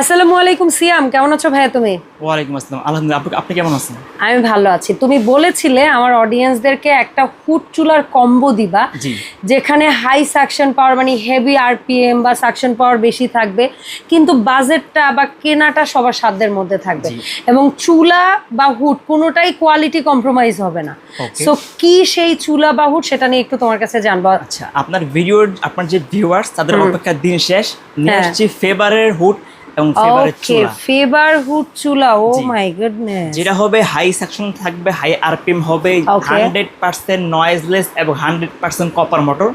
আসসালামু আলাইকুম সিয়াম। কেমন আছো ভাইয়া তুমি? ওয়ালাইকুম আসসালাম। আলহামদুলিল্লাহ আপনি কেমন আছেন? আমি ভালো আছি। তুমি বলেছিলে আমার অডিয়েন্সদেরকে একটা হুট চুলার কম্বো দিবা যেখানে হাই সাকশন পাওয়ার মানে হেভি আরপিএম বা সাকশন পাওয়ার বেশি থাকবে কিন্তু বাজেটটা বা কেনাটা সবার সাধ্যের মধ্যে থাকবে। এবং চুলা বা হুড কোনোটাই কোয়ালিটি কম্প্রোমাইজ হবে না। সো কি সেই চুলা বা হুড সেটা নিয়ে একটু তোমার কাছে জানব। আচ্ছা আপনার ভিডিওর আপনার যে ভিউয়ার্স তাদের অপেক্ষার দিন শেষ। নিয়ে হ্যাঁ। আসছি ফেভারের হুড এবং ফেভারের চুলা। ফেভার হুড চুলা oh ও মাই গুডনেস যেটা হবে হাই সেকশন থাকবে হাই আরপিএম হবে Okay. হান্ড্রেড পার্সেন্ট নয়েজলেস এবং হান্ড্রেড পার্সেন্ট কপার মোটর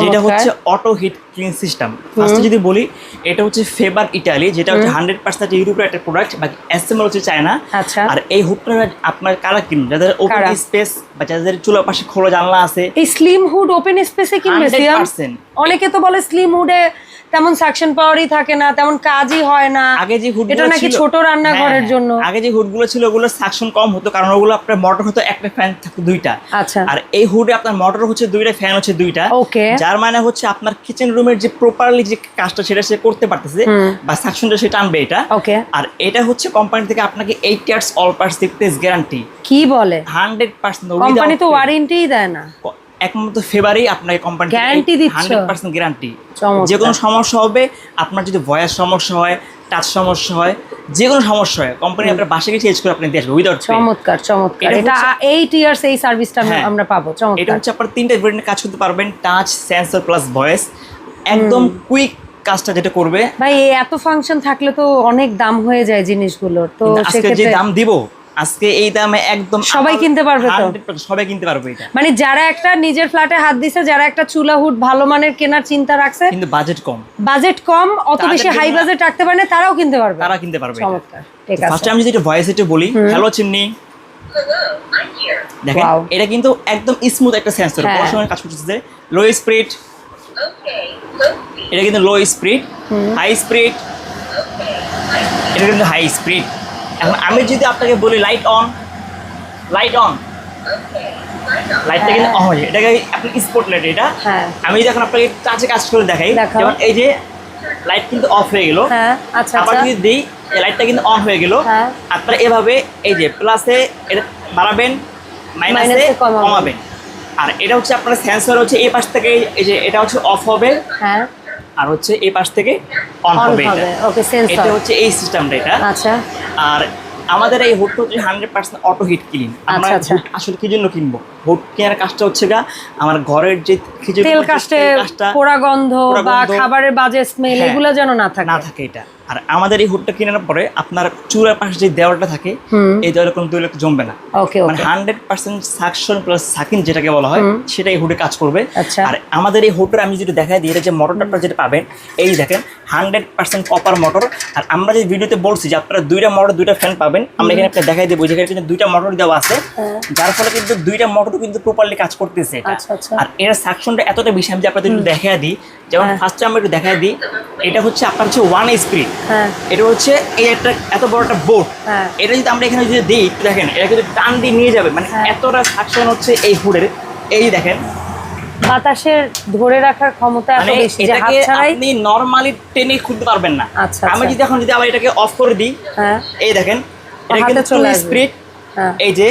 যেটা হচ্ছে অটো হিট ক্লিন সিস্টেম ফার্স্টে যদি বলি এটা হচ্ছে ফেবার ইটালি যেটা হচ্ছে হান্ড্রেড পার্সেন্ট ইউরোপের একটা প্রোডাক্ট বাকি অ্যাসেম্বল হচ্ছে চায়না আচ্ছা। আর এই হুডটা আপনার কারা কিনবেন যাদের ওপেন স্পেস বা যাদের চুলার পাশে খোলা জানলা আছে এই স্লিম হুড ওপেন স্পেসে কিনবে সিয়াম 100% অনেকে তো বলে স্লিম হুডে তেমন সাকশন পাওয়ারই থাকে না তেমন কাজই হয় না। আগে যে হুড এটা নাকি ছোট রান্নাঘরের জন্য। আগে যে হুডগুলো ছিল ওগুলো সাকশন কম হতো কারণ ওগুলো আপনার মোটর হতো একটা ফ্যান থাকতো দুইটা। আচ্ছা। আর এই হুডে আপনার মোটর হচ্ছে দুইটা ফ্যান হচ্ছে দুইটা। Okay. যার মানে হচ্ছে আপনার কিচেন রুমের যে প্রপারলি যে কাজটা সেটা সে করতে পারতেছে বা সাকশনটা সেটা আনবে এটা। ওকে আর এটা হচ্ছে কোম্পানি থেকে আপনাকে eight years all parts sickness guarantee কি বলে? হান্ড্রেড পার্সেন্ট কোম্পানি তো ওয়ারেন্টিই দেয় না। একমাত্র ফেভারই আপনাকে কোম্পানি Guarantee দিচ্ছ? হান্ড্রেড পার্সেন্ট গ্যারান্টি যে কোনো সমস্যা হবে আপনার যদি ভয়েস সমস্যা হয় টাচ সমস্যা হয় যে কোনো সমস্যা হয় কোম্পানি আপনার বাসায় গিয়ে চেঞ্জ করে আপনি দিয়ে আসবে উইদাউট চমৎকার চমৎকার। এটা এটা হচ্ছে- এইট ইয়ার্স এই সার্ভিসটা হ্যাঁ। আমরা পাবো চমৎকার। এটা হচ্ছে আপনার তিনটা ভেরিয়েন্টে কাজ করতে পারবেন টাচ সেন্সর প্লাস ভয়েস একদম কুইক কাজটা যেটা করবে। ভাই এত ফাংশন থাকলে তো অনেক দাম হয়ে যায় জিনিসগুলোর। তো আজকে যে দাম দিব আজকে এই দামে একদম সবাই কিনতে পারবে তো? সবাই কিনতে পারবে এটা। মানে যারা একটা নিজের ফ্ল্যাটে হাত দিছে যারা একটা চুলা হুড ভালো মানের কেনার চিন্তা রাখছে কিন্তু বাজেট কম। বাজেট কম অত বেশি হাই বাজেট রাখতে পারে না তারাও কিনতে পারবে। তারা কিনতে পারবে চমৎকার ঠিক আছে। ফার্স্টে আমি যদি ভয়েস এটা বলি হ্যালো চিমনি। দেখেন এটা কিন্তু একদম স্মুথ একটা সেন্সর হ্যাঁ। সময় কাজ করতেছে লো স্পিড এটা কিন্তু লো স্পিড হাই স্পিড এটা কিন্তু হাই স্পিড এখন আমি যদি আপনাকে বলি লাইট অন লাইট অন লাইটটা কিন্তু অন হয়ে যায়। এটাকে আপনি স্পট লাইট এটা হ্যাঁ। আমি যদি এখন আপনাকে টাচে কাজ করে দেখাই যেমন এই যে লাইট কিন্তু অফ হয়ে গেল। হ্যাঁ আচ্ছা আবার আচ্ছা। যদি দিই লাইটটা কিন্তু অন হয়ে গেল। হ্যাঁ। আপনারা এভাবে এই যে প্লাসে এটা বাড়াবেন মাইনাসে কমাবেন। আর এটা হচ্ছে আপনার সেন্সর হচ্ছে এই পাশ থেকে এই যে এটা হচ্ছে অফ হবে। হ্যাঁ। আর হচ্ছে এই পাশ থেকে অন হবে ওকে এটা। হচ্ছে এই সিস্টেমটা এটা। আচ্ছা। আর আমাদের এই হুডটা হচ্ছে hundred percent auto heat clean আমরা আচ্ছা। আসলে কি জন্য কিনবো? হুড কেনার কাজটা হচ্ছে গা আমার ঘরের যে তেল কাস্টে পোড়া গন্ধ বা খাবারের বাজে স্মেল হ্যাঁ। এগুলো যেন না থাকে। না থাকে এটা। আর আমাদের এই হুডটা কেনার পরে আপনার চূড়ার পাশে যে দেওয়ালটা থাকে এই দেওয়ালে কোনো তৈল জমবে না। ওকে মানে হান্ড্রেড পার্সেন্ট সাকশন প্লাস সাকিন যেটাকে বলা হয় সেটা এই হুডে কাজ করবে। আচ্ছা। আর আমাদের এই হুটটা আমি যদি দেখাই দিই এটা যে মোটরটা যেটা পাবেন এই দেখেন হান্ড্রেড পার্সেন্ট কপার মোটর আর আমরা যে ভিডিওতে বলছি যে আপনারা দুইটা মোটর দুইটা ফ্যান পাবেন আমরা এখানে আপনার দেখাই দেবো যেখানে কিন্তু দুইটা মোটর দেওয়া আছে। হ্যাঁ। যার ফলে কিন্তু দুইটা মোটর কিন্তু প্রপারলি কাজ করতেছে আচ্ছা, আচ্ছা। আর এর সাকশনটা এতটা বেশি আমি যে আপনাদের একটু দেখাই দিই। যেমন হ্যাঁ। ফার্স্টে আমরা একটু দেখাই দিই এটা হচ্ছে আপনার হচ্ছে ওয়ান স্পিড হ্যাঁ। এটা হচ্ছে এই একটা এত বড় একটা বোট হ্যাঁ। এটা যদি আমরা এখানে যদি দিই দেখেন এটা কিন্তু টান দিয়ে নিয়ে যাবে। মানে হ্যাঁ। এতটা সাকশন হচ্ছে এই হুডের এই দেখেন বাতাসের ধরে রাখার ক্ষমতা এত মানে বেশি যে হাত ছাড়াই আপনি নরমালি টেনে খুলতে পারবেন না। আচ্ছা, আমি আচ্ছা। যদি এখন যদি আবার এটাকে অফ করে দিই হ্যাঁ। এই দেখেন এটা কিন্তু চলে। স্পিড হ্যাঁ। এই যে।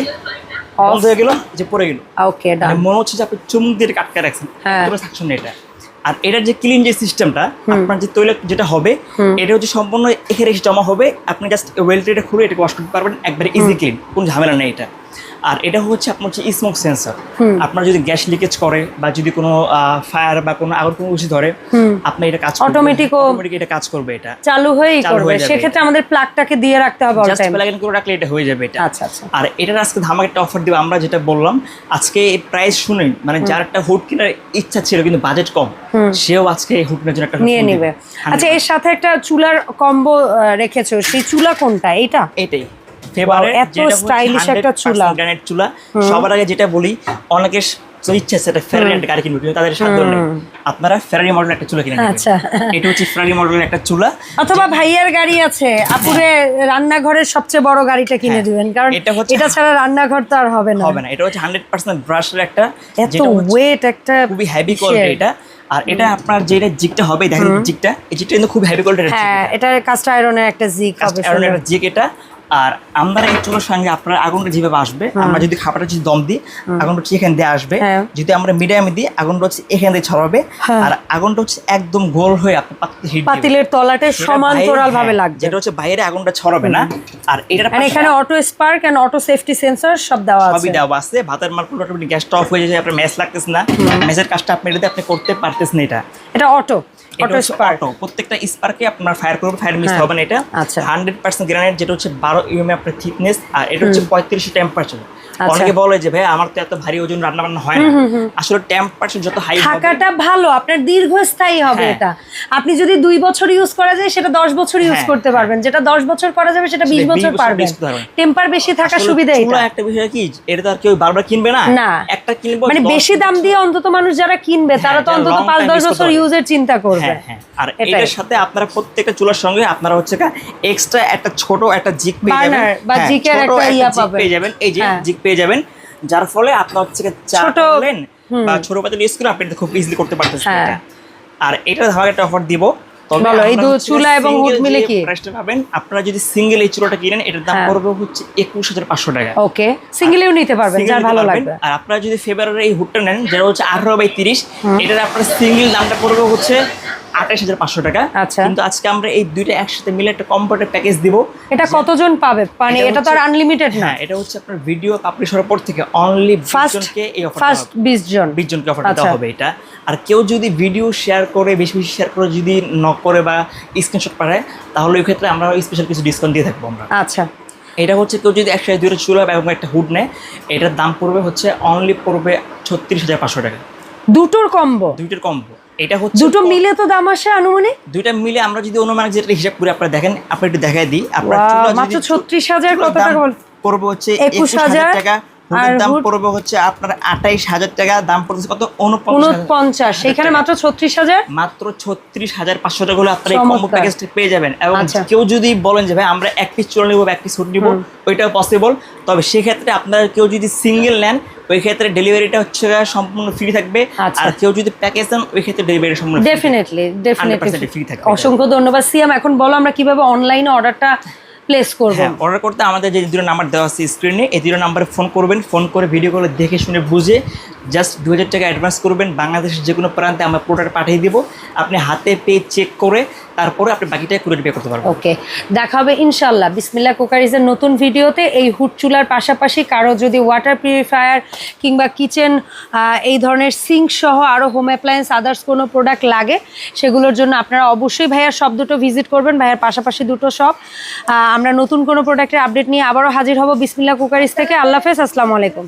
বন্ধ হয়ে গেল যে পড়ে গেল। ওকে মানে ডান মনে হচ্ছে যে আপনি চুমুক দিয়ে এটা আটকে রাখছেন। হ্যাঁ। সাকশন এটা। আর এটার যে ক্লিন যে সিস্টেমটা আপনার যে তৈল যেটা হবে এটা হচ্ছে সম্পূর্ণ এখানে জমা হবে। আপনি জাস্ট ওয়েলটা এটা খুলে এটাকে ওয়াশ করতে পারবেন একবারে ইজি ক্লিন কোনো ঝামেলা নেই এটা। আর এটা হচ্ছে আপনার হচ্ছে স্মোক সেন্সর আপনার যদি গ্যাস লিকেজ করে বা যদি কোনো ফায়ার বা কোনো আগুন কোনো কিছু ধরে আপনি এটা কাজ অটোমেটিক এটা কাজ করবে এটা। চালু হয়েই করবে। সেক্ষেত্রে আমাদের প্লাগটাকে দিয়ে রাখতে হবে অল টাইম প্লাগ ইন করে রাখলে এটা হয়ে যাবে এটা। আচ্ছা আচ্ছা। আর এটার আজকে ধামাকা একটা অফার দিব। আমরা যেটা বললাম আজকে এই প্রাইস শুনে মানে যার একটা হুড কেনার ইচ্ছা ছিল কিন্তু বাজেট কম সেও আজকে এই হুড কেনার জন্য একটা নিয়ে নিবে। আচ্ছা এর সাথে একটা চুলার কম্বো রেখেছো। সেই চুলা কোনটা? এইটা? এটাই ফেভারে এত stylish একটা চুলা। গ্রানাইট চুলা। সবার আগে যেটা বলি অনেকের স- ইচ্ছা আছে একটা ফেরারি একটা গাড়ি কিনবে কিন্তু তাদের সাধ্য নেই। আপনারা ফেরারি মডেল একটা চুলা কিনে আচ্ছা। এটা হচ্ছে ফেরারি মডেলের একটা চুলা। অথবা ভাইয়ার গাড়ি আছে আপুরে রান্নাঘরের সবচেয়ে বড় গাড়িটা কিনে হ্যাঁ। দিবেন কারণ এটা হচ্ছে- এটা ছাড়া রান্নাঘর তো আর হবে না। হবে না। এটা হচ্ছে হান্ড্রেড পার্সেন্ট ব্রাশের একটা এত ওয়েট একটা খুবই হেভি? কোয়ালিটি এটা। আর এটা আপনার যেটা জিগটা হবে দেখেন জিগটা এই জিগটা কিন্তু খুব হেভি কোয়ালিটির হ্যাঁ এটা। কাস্ট আয়রনের একটা জিক হবে সুন্দর। জিগ এটা। আর আমরা এই চুলোর সঙ্গে আপনার আগুনটা যেভাবে আসবে আমরা যদি খাবারটা যদি দম দিই আগুনটা হচ্ছে এখান দিয়ে আসবে। হ্যাঁ। যদি আমরা মিডিয়ামে দিই আগুনটা হচ্ছে এখান দিয়ে ছড়াবে। হ্যাঁ। আর আগুনটা হচ্ছে একদম গোল হয়ে আপনার পাতিলের তলাতে সমান্তরাল ভাবে লাগবে। যেটা হচ্ছে বাইরে আগুনটা ছড়াবে না। আর আর পাশে এখানে auto spark and auto safety sensor সব দেওয়া আছে। সবই দেওয়া আছে। ভাতের মার পুরো অটোমেটিক গ্যাসটা অফ হয়ে যায় আপনার ম্যাচ লাগতেছে না। ম্যাচের কাজটা আপনি এটাতে আপনি করতে পারতেছেন এটা। এটা অটো এটা অটো স্পার্ক। প্রত্যেকটা স্পার্কে আপনার ফায়ার করবে ফায়ার মিস হ্যাঁ। হবে না এটা। আচ্ছা। হান্ড্রেড পার্সেন্ট গ্রানাইট যেটা হচ্ছে বারো ইউএমএ আপনার থিকনেস আর এটা হচ্ছে পঁয়ত্রিশ টেম্পারেচার। অনেকে বলে যে ভাই আমার তো এত ভারী ওজন রান্না বান্না হয় না। আসলে টেম্পারেচার যত হাই হবে থাকাটা ভালো আপনার দীর্ঘস্থায়ী হবে হ্যাঁ। এটা। আপনি যদি দুই বছর ইউজ করা যায় সেটা দশ বছর ইউজ হ্যাঁ, করতে পারবেন। যেটা দশ বছর করা যাবে সেটা বিশ 20 বছর পারবেন। টেম্পার বেশি আসলে সুবিধা এটা। একটা বিষয় কি এটা তো আর কেউ বারবার কিনবে না। না। একটা কিনবো মানে বেশি দাম দিয়ে অন্তত মানুষ যারা কিনবে তারা তো অন্তত পাঁচ দশ বছর ইউজের চিন্তা করবে। হ্যাঁ হ্যাঁ। আর। এটার সাথে আপনারা প্রত্যেকটা চুলার সঙ্গে আপনারা হচ্ছে এক্সট্রা একটা ছোট একটা জিক পেয়ে যাবেন। বা হ্যাঁ, জিকের একটা ইয়া পাবেন। পেয়ে যাবেন। এই যে হ্যাঁ। জিক পেয়ে যাবেন যার ফলে আপনার হচ্ছে চা ছোট- করলেন বা ছোট পাতিল ইউজ করে আপনি খুব ইজিলি করতে পারতেছেন হ্যাঁ। আর এটা ধামাকা একটা অফার দিব তবে এই চুলা এবং হুড মিলে কি? price টা পাবেন আপনারা যদি সিঙ্গেল এই চুলাটা কিনেন এটার দাম হ্যাঁ। পড়বে হচ্ছে একুশ হাজার পাঁচশো টাকা ওকে সিঙ্গেলেও নিতে পারবেন যার ভালো। লাগবে আর আপনারা যদি ফেব্রুয়ারি এই হুডটা নেন যেটা হচ্ছে আঠারো বাই তিরিশ এটার আপনার সিঙ্গেল দামটা পড়বে হচ্ছে আঠাশ হাজার পাঁচশো টাকা। আচ্ছা। কিন্তু আজকে আমরা এই দুইটা একসাথে মিলে একটা কম্পিউটার প্যাকেজ দিব। এটা কতজন পাবে? মানে এটা তো আর আনলিমিটেড না। হ্যাঁ এটা হচ্ছে আপনার ভিডিও পাবলিশ হওয়ার পর থেকে অনলি ফার্স্ট জনকে এই অফারটা ফার্স্ট বিশ জন। বিশ জনকে আচ্ছা। দেওয়া হবে এটা। আর কেউ যদি ভিডিও শেয়ার করে বেশি বেশি শেয়ার করে যদি ন করে বা স্ক্রিনশট পাঠায় তাহলে ওই ক্ষেত্রে আমরা স্পেশাল কিছু ডিসকাউন্ট দিয়ে থাকব আমরা। আচ্ছা। এটা হচ্ছে কেউ যদি একসাথে দুইটা চুলা এবং একটা হুড নেয় এটার দাম পড়বে হচ্ছে অনলি পড়বে ছত্রিশ হাজার পাঁচশো টাকা। দুটোর কম্বো দুইটার কম্বো এটা হচ্ছে দুটো মিলে তো দাম আসে আনুমানিক? দুইটা মিলে আমরা যদি অনুমানিক যেটা হিসাব করে আপনারা দেখেন আপনি একটু দেখাই দিই। আপনার মাত্র চু- 36,000 কত টাকা বল? পড়বে হচ্ছে 21,000 একুশ হাজার টাকা। দাম পড়বে হচ্ছে আপনার আঠাইশ হাজার টাকা। দাম পড়ছে কত? উনপঞ্চাশ হাজার- মাত্র ছত্রিশ হাজার? মাত্র ছত্রিশ হাজার পাঁচশো টাকা হলে আপনার এই কম্বো চমৎকার। পেয়ে যাবেন। এবং আচ্ছা। কেউ যদি বলেন যে ভাই আমরা এক পিস চুলা নিবো এক পিস নিবো ওইটাও পসিবল তবে সেক্ষেত্রে আপনারা কেউ যদি সিঙ্গেল নেন ওই ক্ষেত্রে ডেলিভারিটা হচ্ছে সম্পূর্ণ ফ্রি থাকবে। আচ্ছা। আর কেউ যদি প্যাকেজ দেন ওই ক্ষেত্রে ডেলিভারি সম্পূর্ণ। ডেফিনেটলি ডেফিনেটলি ফ্রি থাকবে। অসংখ্য ধন্যবাদ। সিয়াম এখন বলো আমরা কীভাবে অনলাইনে অর্ডারটা প্লেস করব? হ্যাঁ অর্ডার করতে আমাদের যে দুটো নাম্বার দেওয়া আছে স্ক্রিনে এই দুটো নাম্বারে ফোন করবেন ফোন করে ভিডিও কলে দেখে শুনে বুঝে জাস্ট দু হাজার টাকা অ্যাডভান্স করবেন, বাংলাদেশের যে কোনো প্রান্তে আমরা প্রোডাক্ট পাঠিয়ে দিব। আপনি হাতে পেয়ে চেক করে, তারপরে আপনি বাকিটা কুড়ি পে করতে পারবেন। ওকে দেখা হবে ইনশাল্লাহ বিসমিল্লা কুকারিজের নতুন ভিডিওতে। এই হুড চুলার পাশাপাশি কারও যদি ওয়াটার পিউরিফায়ার কিংবা কিচেন এই ধরনের সিঙ্ক সহ আরও হোম অ্যাপ্লায়েন্স আদার্স কোনো প্রোডাক্ট লাগে, সেগুলোর জন্য আপনারা অবশ্যই ভাইয়ার সব দুটো ভিজিট করবেন, ভাইয়ার পাশাপাশি দুটো সব আমরা নতুন কোনো প্রোডাক্টের আপডেট নিয়ে আবারও হাজির হব বিসমিল্লা কুকারিজ থেকে। আল্লাহ হাফেজ, আসসালামু আলাইকুম।